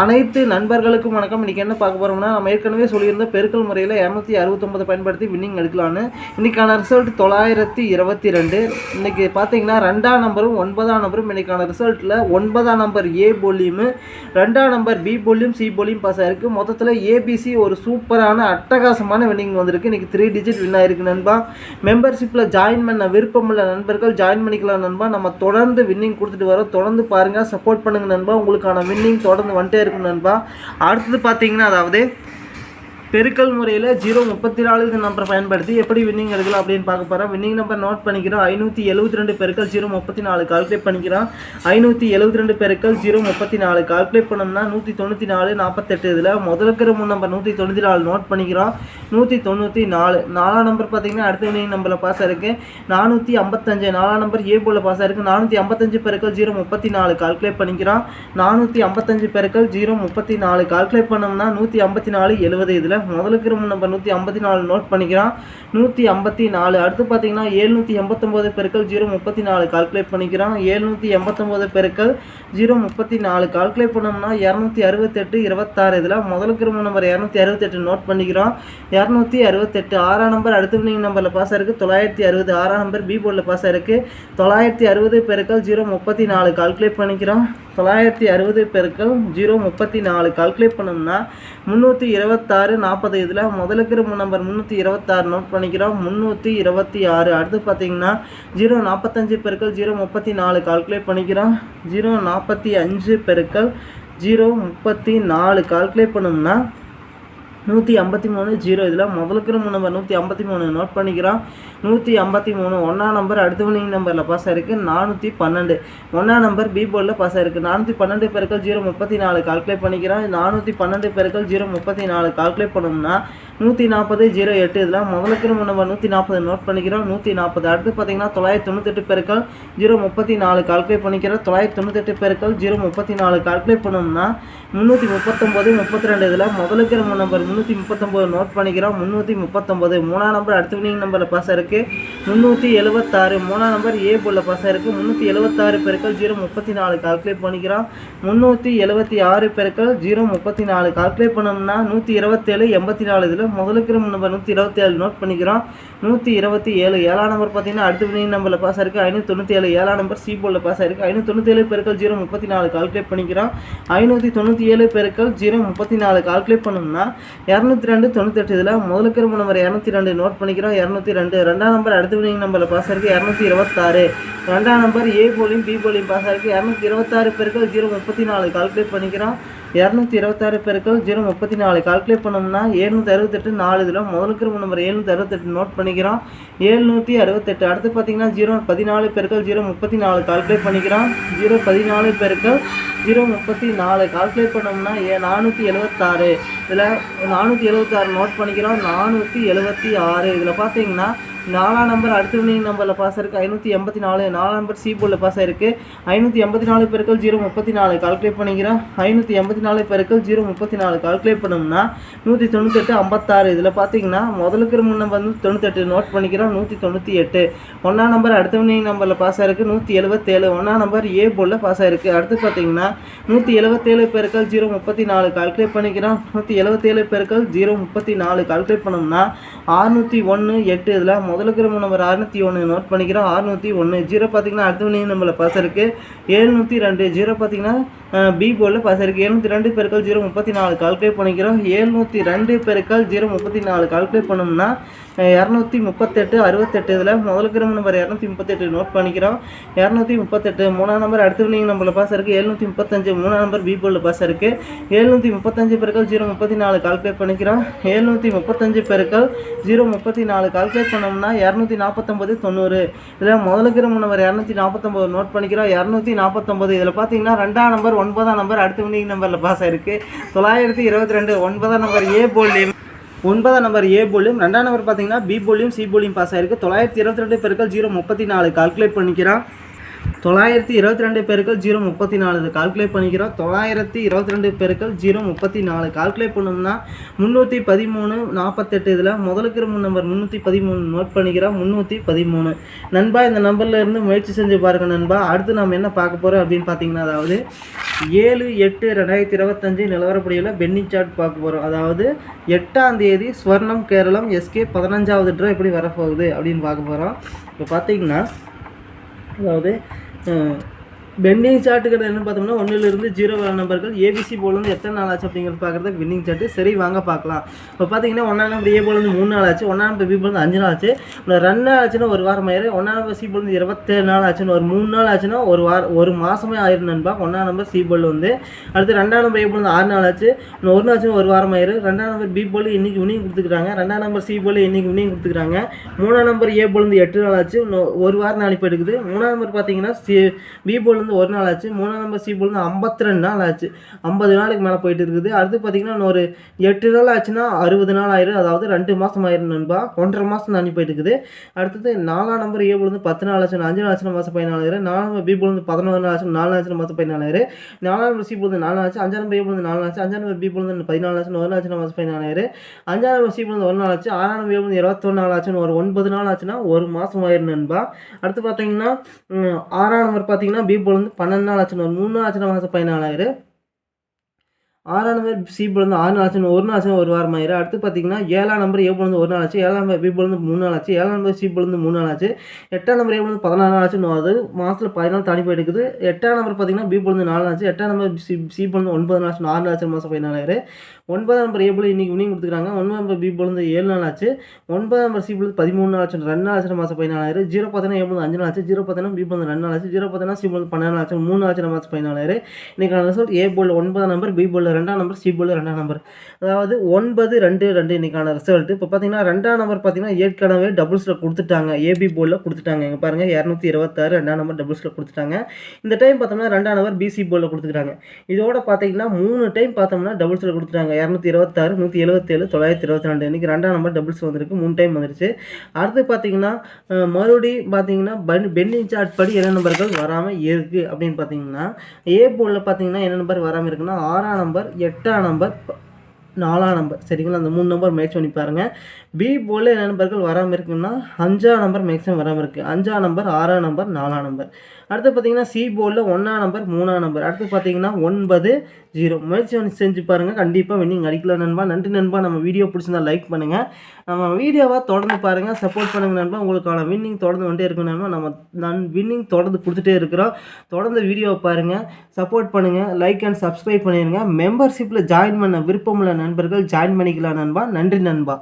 அனைத்து நண்பர்களுக்கும் வணக்கம். இன்றைக்கி என்ன பார்க்க போகிறோம்னா நம்ம ஏற்கனவே சொல்லியிருந்த பெருக்கல் முறையில் இரநூத்தி அறுபத்தொம்பது பயன்படுத்தி வின்னிங் எடுக்கலான்னு இன்றைக்கான ரிசல்ட் தொள்ளாயிரத்தி இருபத்தி ரெண்டு இன்றைக்கி பார்த்தீங்கன்னா ரெண்டாம் நம்பரும் ஒன்பதாம் நம்பரும் இன்றைக்கான ரிசல்ட்டில் ஒன்பதாம் நம்பர் ஏ போலியும் ரெண்டாம் நம்பர் பி போலியும் சி போலியும் பாஸ் ஆகிருக்கு மொத்தத்தில் ஏபிசி ஒரு சூப்பரான அட்டகாசமான வின்னிங் வந்திருக்கு. இன்றைக்கி த்ரீ டிஜிட் வின் ஆயிருக்கு நண்பா. மெம்பர்ஷிப்பில் ஜாயின் பண்ண விருப்பமுள்ள நண்பர்கள் ஜாயின் பண்ணிக்கலாம் நண்பா. நம்ம தொடர்ந்து வின்னிங் கொடுத்துட்டு வரோம். தொடர்ந்து பாருங்கள் சப்போர்ட் பண்ணுங்கள் நண்பா. உங்களுக்கான வின்னிங் தொடர்ந்து வந்துட்டே இருக்கும் நண்பா. அடுத்தது பார்த்தீங்கன்னா அதாவது பெருக்கல் முறையில் ஜீரோ முப்பத்தி நாலு நம்பர் பயன்படுத்தி எப்படி வின்னிங் எடுக்கலாம் அப்படின்னு பார்க்க போகிறோம் வின்னிங் நம்பர் நோட் பண்ணிக்கிறோம். ஐநூற்றி எழுபத்தி ரெண்டு பெருக்கள் ஜீரோ முப்பத்தி நாலு கால்குலேட் பண்ணிக்கிறோம். ஐநூற்றி எழுபத்தி ரெண்டு பெருக்கள் ஜீரோ முப்பத்தி நாலு கால்குலேட் பண்ணோம்னா நூற்றி தொண்ணூற்றி நாலு நாற்பத்தெட்டு இதில் முதல்ல இருக்கிற மூணு நம்பர் நூற்றி தொண்ணூற்றி நாலு நோட் பண்ணிக்கிறோம். நூற்றி தொண்ணூற்றி நாலு நாலாம் நம்பர் பார்த்தீங்கன்னா அடுத்த வின்னிங் நம்பரில் பாஸ் ஆயிருக்கு. நானூற்றி ஐம்பத்தஞ்சு நாலாம் நம்பர் ஏ போல் பாஸ் ஆயிருக்கு. நானூற்றி ஐம்பத்தஞ்சு பெருக்கள் ஜீரோ முப்பத்தி நாலு கால்குலேட் பண்ணிக்கிறோம். நானூற்றி ஐம்பத்தஞ்சு பெருக்கள் ஜீரோ முப்பத்தி நாலு கால்குலேட் பண்ணோம்னா நூற்றி ஐம்பத்தி நாலு எழுபது இதில் முதலுக்கு இருக்கிற நம்பர் நூற்றி ஐம்பத்தி நாலு நோட் பண்ணிக்கிறோம். நூற்றி ஐம்பத்தி நாலு. அடுத்து பார்த்தீங்கன்னா ஏழ்நூற்றி எண்பத்தொம்போது பெருக்கள் ஜீரோ முப்பத்தி நாலு கால்குலேட் பண்ணிக்கிறோம். ஏழ்நூற்றி எண்பத்தொம்போது பெருக்கள் ஜீரோ முப்பத்தி நாலு கால்குலேட் பண்ணோம்னா இரநூத்தி அறுபத்தெட்டு இருபத்தாறு. இதில் முதலுக்கு ரொம்ப நம்பர் இரநூத்தி அறுபத்தெட்டு நோட் பண்ணிக்கிறோம். இரநூத்தி அறுபத்தெட்டு. ஆறாம் நம்பர் அடுத்த வினிங் நம்பரில் பாஸ் ஆயிருக்கு. தொள்ளாயிரத்தி அறுபது. ஆறாம் நம்பர் பி போர்டில் பாஸ் ஆயிருக்கு. தொள்ளாயிரத்தி அறுபது பெருக்கள் ஜீரோ முப்பத்தி நாலு கால்குலேட் பண்ணிக்கிறோம். தொள்ளாயிரத்தி அறுபது பெருக்கள் ஜீரோ முப்பத்தி நாலு. கால்குலேட் பண்ணோம்னா முந்நூற்றி இருபத்தாறு நாற்பது. இதில் முதலுக்கு இருக்கிற நம்பர் முந்நூற்றி இருபத்தாறு நோட் பண்ணிக்கிறோம். முந்நூற்றி இருபத்தி ஆறு. அடுத்து பார்த்தீங்கன்னா ஜீரோ நாற்பத்தஞ்சு பெருக்கள் ஜீரோ முப்பத்தி நாலு. கால்குலேட் பண்ணிக்கிறோம். ஜீரோ நாற்பத்தி அஞ்சு பெருக்கள் ஜீரோ முப்பத்தி நாலு. கால்குலேட் பண்ணோம்னா நூற்றி ஐம்பத்தி மூணு ஜீரோ இதில் முதலுக்கு மூணு நம்பர் நூற்றி ஐம்பத்தி மூணு நோட் பண்ணிக்கிறோம். நூற்றி ஐம்பத்தி மூணு ஒன்றாம் நம்பர் அடுத்த வினிங் நம்பரில் பாஸ் ஆயிருக்கு. நானூற்றி பன்னெண்டு. ஒன்றாம் நம்பர் பி போர்டில் பாஸ் ஆயிருக்கு. நானூற்றி பன்னெண்டு பெருக்கள் ஜீரோ முப்பத்தி நாலு கால்குலேட் பண்ணிக்கிறோம். நானூற்றி பன்னெண்டு பெருக்கள் ஜீரோ முப்பத்தி நாலு கால்குலேட் பண்ணோம்னா நூற்றி நாற்பது ஜீரோ எட்டு இதில் முதலுக்கு நம்பர் நூற்றி நாற்பது நோட் பண்ணிக்கிறோம். நூற்றி நாற்பது அடுத்து பார்த்தீங்கன்னா தொள்ளாயிரத்தி தொண்ணூத்தெட்டு பெருக்கள் ஜீரோ முப்பத்தி நாலு கால்குலேட் பண்ணிக்கிறோம். தொள்ளாயிரத்தி தொண்ணூத்தெட்டு பெருக்கள் ஜீரோ முப்பத்தி நாலு கால்குலேட் பண்ணோம்னா முந்நூற்றி முப்பத்தொம்போது முப்பத்தி ரெண்டு இதில் முதலுக்கு நம்பர் முந்நூற்றி முப்பத்தொம்போது நோட் பண்ணிக்கிறோம். முந்நூற்றி முப்பத்தொம்போது. மூணாம் நம்பர் அடுத்த வினிங் நம்பரில் பாஸ் இருக்குது முந்நூற்றி எழுபத்தாறு மூணாம் நம்பர் ஏ போல் பாஸ் இருக்குது முந்நூற்றி எழுபத்தாறு பெருக்கள் ஜீரோ முப்பத்தி நாலு கால்குலேட் பண்ணிக்கிறான். முந்நூற்றி எழுபத்தி ஆறு பெருக்கள் ஜீரோ முப்பத்தி நாலு கால்குலேட் பண்ணோம்னா நூற்றி இருபத்தேழு எண்பத்தி நாலு இதில் முதலுக்கு நம்பர் நூற்றி இருபத்தி ஏழு நோட் பண்ணிக்கிறோம் நூற்றி இருபத்தி ஏழு ஏழாம் நம்பர் பார்த்தீங்கன்னா அடுத்த வினிங் நம்பரில் பாஸ் இருக்குது ஐநூற்றி தொண்ணூற்றி ஏழு ஏழாம் நம்பர் சி போல பாஸ் ஆயிருக்கு ஐநூற்றி தொண்ணூற்றி ஏழு பெருக்கள் ஜீரோ முப்பத்தி நாலு கால்குலேட் பண்ணிக்கிறோம் ஐநூற்றி தொண்ணூற்றி ஏழு பெருக்கள் ஜீரோ முப்பத்தி நாலு கால்குலேட் பண்ணோம்னா இரநூத்தி ரெண்டு தொண்ணூத்தெட்டு இதில் முதலுக்கு நம்பர் இரநூத்தி ரெண்டு நோட் பண்ணிக்கிறோம் இரநூத்தி ரெண்டு. ரெண்டாம் நம்பர் அடுத்த துணிங் நம்பரில் பாஸ் ஆயிருக்கு இரநூத்தி இருபத்தாறு. ரெண்டாம் நம்பர் ஏ போலியும் பி போலியும் பாஸ் ஆயிருக்கு இரநூத்தி இருபத்தாறு பெருக்கள் ஜீரோ முப்பத்தி நாலு கால்குலேட் பண்ணிக்கிறோம். இரநூத்தி இருபத்தாறு பெருக்கள் ஜீரோ முப்பத்தி நாலு கால்குலேட் பண்ணோம்னா ஏழ்நூற்றி அறுபத்தெட்டு நாலு இதில் முதலுக்கு நம்பர் ஏழ்நூற்றி அறுபத்தெட்டு நோட் பண்ணிக்கிறோம். ஏழ்நூற்றி அறுபத்தெட்டு. அடுத்து பார்த்தீங்கன்னா ஜீரோ பதினாலு பெருக்கள் ஜீரோ முப்பத்தி நாலு கால்குலேட் பண்ணிக்கிறோம். ஜீரோ பதினாலு பெருக்கள் ஜீரோ முப்பத்தி நாலு கால்குலேட் பண்ணோம்னா ஏ நானூற்றி எழுபத்தாறு இதில் நானூற்றி எழுபத்தாறு நோட் பண்ணிக்கிறோம். நானூற்றி எழுபத்தி ஆறு. இதில் பார்த்தீங்கன்னா நாலாம் நம்பர் அடுத்த வினிங் நம்பரில் பாஸ் இருக்குது ஐநூற்றி எண்பத்தி நாலு. நாலாம் நம்பர் சி போர்டில் பாஸ் ஆயிருக்கு. ஐநூற்றி எண்பத்தி நாலு பெருக்கள் ஜீரோ முப்பத்தி நாலு. கால்குலேட் பண்ணிக்கிறோம் ஐநூற்றி எண்பத்தி நாலு பெருக்கள் ஜீரோ முப்பத்தி நாலு. கால்குலேட் பண்ணோம்னா நூற்றி தொண்ணூத்தெட்டு ஐம்பத்தாறு. இதில் பார்த்தீங்கன்னா முதலுக்கு மூணு நம்பர் வந்து தொண்ணூத்தெட்டு. நோட் பண்ணிக்கிறோம். நூற்றி தொண்ணூற்றி எட்டு. ஒன்றாம் நம்பர் அடுத்த வினிங் நம்பரில் பாஸ் ஆயிருக்கு. நூற்றி எழுபத்தேழு ஒன்றாம் நம்பர் ஏ போர்டில் பாஸ் ஆயிருக்கு. அடுத்து பார்த்தீங்கன்னா நூற்றி எழுபத்தேழு பெருக்கள் ஜீரோ முப்பத்தி நாலு. கால்குலேட் பண்ணிக்கிறோம். நூற்றி எழுபத்தேழு பெருக்கள் ஜீரோ முப்பத்தி நாலு. கால்குலேட் பண்ணோம்னா அறுநூற்றி ஒன்று எட்டு. இதில் முதலுக்கு நம்பர் அறுநூற்றி ஒன்று நோட் பண்ணிக்கிறோம் அறுநூற்றி ஒன்று ஜீரோ பார்த்தீங்கன்னா அடுத்த மணி நம்பரில் பாஸ் இருக்குது எழுநூற்றி ரெண்டு. ஜீரோ பார்த்தீங்கன்னா பி போர்டில் பாஸ் இருக்குது எழுநூற்றி ரெண்டு பெருக்கள் ஜீரோ முப்பத்தி நாலு கால்குலேட் பண்ணிக்கிறோம். ஏழ்நூற்றி ரெண்டு பெருக்கள் ஜீரோ முப்பத்தி நாலு கால்குலேட் பண்ணோம்னா இரநூத்தி முப்பத்தெட்டு அறுபத்தெட்டு இதில் முதல் கிரம நம்பர் இரநூத்தி முப்பத்தெட்டு நோட் பண்ணிக்கிறோம். இரநூத்தி முப்பத்தெட்டு மூணாம் நம்பர் அடுத்த வினிங் நம்பரில் பாஸ் இருக்குது எழுநூற்றி முப்பத்தஞ்சு மூணாம் நம்பர் பி போர்டில் பாஸ் இருக்குது எழுநூற்றி முப்பத்தஞ்சு பெருக்கள் ஜீரோ முப்பத்தி நாலு கால்குலேட் பண்ணிக்கிறோம். எழுநூற்றி முப்பத்தஞ்சு பெருக்கள் ஜீரோ முப்பத்தி நாலு கால்குலேட் பண்ணோம்னா இரநூத்தி நாற்பத்தொம்பது தொண்ணூறு. இதில் முதல் கிரம நம்பர் இரநூத்தி நாற்பத்தொம்பது நோட் பண்ணிக்கிறோம். இரநூத்தி நாற்பத்தொம்பது இதில் பார்த்தீங்கன்னா ரெண்டாம் நம்பர் ஒன்பதாம் நம்பர் அடுத்த வினிங் நம்பரில் பாஸ் ஆயிருக்கு. தொள்ளாயிரத்தி இருபத்தி ரெண்டு ஒன்பதாம் நம்பர் ஏ போல்லையும் ஒன்பதாம் நம்பர் ஏ போலியும் ரெண்டாம் நம்பர் பார்த்தீங்கன்னா பி போலியும் சி போலியும் பாஸ் ஆயிருக்கு. தொள்ளாயிரத்தி இருபத்தி ரெண்டு பெருக்கள் ஜீரோ முப்பத்தி நாலு. கால்குலேட் பண்ணிக்கிறான். தொள்ளாயிரத்தி இருபத்தி ரெண்டு பேருக்கள் ஜீரோ முப்பத்தி நாலு இது கால்குலேட் பண்ணிக்கிறோம். தொள்ளாயிரத்தி இருபத்தி ரெண்டு பேருக்கள் ஜீரோ முப்பத்தி நாலு. கால்குலேட் பண்ணோம்னா முந்நூற்றி பதிமூணு நாற்பத்தெட்டு இதில் முதலுக்கு மூணு நம்பர் முந்நூற்றி பதிமூணு நோட் பண்ணிக்கிறோம். முந்நூற்றி பதிமூணு. நண்பா இந்த நம்பர்லேருந்து முயற்சி செஞ்சு பாருங்க நண்பா. அடுத்து நம்ம என்ன பார்க்க போகிறோம் அப்படின்னு பார்த்தீங்கன்னா அதாவது ஏழு எட்டு ரெண்டாயிரத்தி இருபத்தஞ்சு நிலவரப்படியில் பென்னிங் சார்ட் பார்க்க போகிறோம் அதாவது எட்டாம் தேதி ஸ்வர்ணம் கேரளம் எஸ்கே பதினஞ்சாவது ட்ரா எப்படி வரப்போகுது அப்படின்னு பார்க்க போகிறோம் இப்போ பார்த்தீங்கன்னா அதாவது 嗯。பெண்டிங் சார்ட்டுங்கிறது என்ன பார்த்தோம்னா ஒன்றிலிருந்து ஜீரோ வர நம்பர்கள் ஏபிசி போலேருந்து எத்தனை நாள் ஆச்சு அப்படிங்கிறது பார்க்குறது பெண்டிங் சார்ட்டு சரி வாங்க பார்க்கலாம். இப்போ பார்த்தீங்கன்னா ஒன்றாம் நம்பர் ஏ போலேருந்து மூணு நாள் ஆச்சு ஒன்றாம் நம்பர் பி போலேருந்து அஞ்சு நாள் ஆச்சு. இந்த ரெண்டு நாள் ஆச்சுன்னா ஒரு வாரம் ஆயிரு ஒன்றாம் நம்பர் சி போலேருந்து இருபத்தேழு நாள் ஆச்சுன்னு ஒரு மூணு நாள் ஆச்சுன்னா ஒரு வாரம் ஒரு மாதமே ஆயிரும் நண்பா. ஒன்றாம் நம்பர் சி போல் வந்து. அடுத்து ரெண்டாம் நம்பர் ஏ போலேருந்து ஆறு நாள் ஆச்சு ஒரு நாள் ஆச்சுன்னா ஒரு வாரம் ஆயிரு ரெண்டாம் நம்பர் பி போல் இன்றைக்கி வினிங் கொடுத்துக்கிறாங்க ரெண்டாம் நம்பர் சி போல் இன்னைக்கு வினிங் கொடுத்துக்கிறாங்க மூணாம் நம்பர் ஏ போலேருந்து எட்டு நாள் ஆச்சு ஒரு வாரம் நாளைக்கு எடுக்குது. மூணாம் நம்பர் பார்த்தீங்கன்னா சி பி போலேருந்து ஒரு நாள் ஆச்சு மூணாம் நம்பர் சி போலேருந்து ஐம்பத்தி ரெண்டு நாள் ஆச்சு. ஐம்பது நாளுக்கு மேலே போயிட்டு இருக்குது. அடுத்து பார்த்தீங்கன்னா இன்னொரு ஒரு எட்டு நாள் ஆச்சுன்னா அறுபது நாள் ஆயிரும். அதாவது ரெண்டு மாதம் ஆயிரும் நண்பா. ஒன்றரை மாதம் தாண்டி போயிட்டு இருக்குது. அடுத்தது நாலாம் நம்பர் ஏ போலேருந்து பத்து நாள் ஆச்சு அஞ்சு நாள் ஆச்சுன்னா மாதம் பதினாலாயிரம் நாலாம் நம்பர் பி போலேருந்து பதினோரு நாள் ஆச்சு நாலு ஆச்சுன்னா மாதம் பதினாலாயிரம் நாலாம் நம்பர் சி போலேருந்து நாலு ஆச்சு அஞ்சாம் நம்பர் ஏ போலேருந்து நாலு ஆச்சு அஞ்சாம் நம்பர் பி போலேருந்து பதினாலு ஆச்சு ஒரு ஆச்சுன்னா மாதம் பதினாலாயிரம் அஞ்சாம் நம்பர் சி போலேருந்து ஒரு நாள் ஆச்சு ஆறாம் நம்பர் ஏ போலேருந்து இருபத்தொன்று நாள் ஆச்சுன்னு ஒரு ஒன்பது நாள் ஆச்சுன்னா ஒரு மாதம் ஆயிரும் நண்பா. அடுத்து பார்த்தீங்கன்னா ஆறாம் நம்பர் பார்த்தீங்கன்னா பி போலேருந்து வந்து பன்னெண்டு நாள் ஆச்சுன்னு ஒரு மூணு நாள் ஆச்சுன்னா மாதம் பதினாலாயிரம். ஆறாம் நம்பர் சி போலேருந்து ஆறு நாள் ஆச்சுன்னு ஒரு நாள் ஆச்சு ஒரு வாரம் ஆயிரும். அடுத்து பார்த்தீங்கன்னா ஏழாம் நம்பர் ஏ போலேருந்து ஒரு நாள் ஆச்சு. ஏழாம் நம்பர் பி போலேருந்து மூணு நாள் ஆச்சு. ஏழாம் நம்பர் சி போலேருந்து மூணு நாள் ஆச்சு. எட்டாம் நம்பர் ஏ போலேருந்து பதினாறு நாள் ஆச்சுன்னு அது மாதத்தில் பதினாலு தாண்டி போயிட்டு எட்டாம் நம்பர் பார்த்தீங்கன்னா பி போலேருந்து நாலு நாள் ஆச்சு. எட்டாம் நம்பர் சி சி போலேருந்து ஒன்பது நாள் ஆச்சு ஆறு நாள் ஆச்சு மாதம் பதினாலாயிரம் ஒன்பதாம் நம்பர் ஏ பிள்ளை இன்னைக்கு வினிங் கொடுத்துருக்காங்க. ஒன்பதாம் நம்பர் பி போலேருந்து ஏழு நாள் ஆச்சு. ஒன்பதாம் நம்பர் சி போலேருந்து பதிமூணு நாள் ஆச்சு ரெண்டு நாள் ஆச்சு மாதம் பதினாலாயிரம் ஜீரோ பார்த்தீங்கன்னா ஏ போலேருந்து அஞ்சு நாள் ஆச்சு. ஜீரோ பார்த்தீங்கன்னா பி போலேருந்து ரெண்டு நாள் ஆச்சு. ஜீரோ பார்த்தீங்கன்னா சி போலேருந்து பன்னெண்டு நாள் ஆச்சு. மூணு நாள் ஆச்சு மாதம் பதினாலாயிரம் இன்றைக்கான ரிசல்ட் ஏ போல் ஒன்பதாம் நம்பர் பி போலில் ரெண்டாம் நம்பர் சி ரெண்டாம் நம்பர் அதாவது ஒன்பது ரெண்டு ரெண்டு இன்றைக்கான ரிசல்ட் இப்போ பார்த்தீங்கன்னா ரெண்டாம் நம்பர் பார்த்தீங்கன்னா ஏற்கனவே டபுள்ஸில் கொடுத்துட்டாங்க. ஏபி போலில் கொடுத்துட்டாங்க. இங்கே பாருங்கள் இரநூத்தி இருபத்தாறு ரெண்டாம் நம்பர் டபுள்ஸில் கொடுத்துட்டாங்க. இந்த டைம் பார்த்தோம்னா ரெண்டாம் நம்பர் பிசி போலில் கொடுத்துருக்காங்க இதோட பார்த்தீங்கன்னா மூணு டைம் பார்த்தோம்னா டபுள்ஸில் கொடுத்துட்டாங்க. இரநூத்தி இருபத்தாறு நூற்றி எழுபத்தேழு தொள்ளாயிரத்தி இருபத்தி ரெண்டு இன்றைக்கி ரெண்டாம் நம்பர் டபுள்ஸ் வந்திருக்கு. மூணு டைம் வந்துருச்சு. அடுத்து பார்த்தீங்கன்னா மறுபடி மறுபடியும் பார்த்தீங்கன்னா பன் பென்னிங் சார்ட் படி என்ன நம்பர்கள் வராமல் இருக்குது அப்படின்னு பார்த்தீங்கன்னா ஏ போலில் பார்த்தீங்கன்னா என்ன நம்பர் வராமல் இருக்குன்னா ஆறாம் நம்பர் எட்டாம் நம்பர் ப- நாலாம் நம்பர் சரிங்களா? அந்த மூணு நம்பர் மேட்ச் பண்ணி பாருங்கள் பி போலில் என்ன நம்பர்கள் வராமல் இருக்குன்னா அஞ்சாம் நம்பர் மேக்ஸிமம் வராமல் இருக்குது அஞ்சாம் நம்பர் ஆறாம் நம்பர் நாலாம் நம்பர் அடுத்து பார்த்தீங்கன்னா சி போர்டில் ஒன்றாம் நம்பர் மூணாம் நம்பர் அடுத்து பார்த்தீங்கன்னா ஒன்பது ஜீரோ முயற்சி பண்ணி செஞ்சு பாருங்கள் கண்டிப்பாக வின்னிங் அடிக்கலாம் நண்பா. நன்றி நண்பா. நம்ம வீடியோ பிடிச்சிருந்தா லைக் பண்ணுங்கள் நம்ம வீடியோவாக தொடர்ந்து பாருங்கள் சப்போர்ட் பண்ணுங்கள் நண்பா. உங்களுக்கான வின்னிங் தொடர்ந்து வந்துட்டே இருக்கும் நண்பா. நம்ம நான் வின்னிங் தொடர்ந்து கொடுத்துட்டே இருக்கிறோம். தொடர்ந்து வீடியோவை பாருங்கள் சப்போர்ட் பண்ணுங்கள் லைக் அண்ட் சப்ஸ்கிரைப் பண்ணிடுங்க மெம்பர்ஷிப்பில் ஜாயின் பண்ண விருப்பமுள்ள நண்பர்கள். ஜாயின் பண்ணிக்கலாம் நண்பா. நன்றி நண்பா.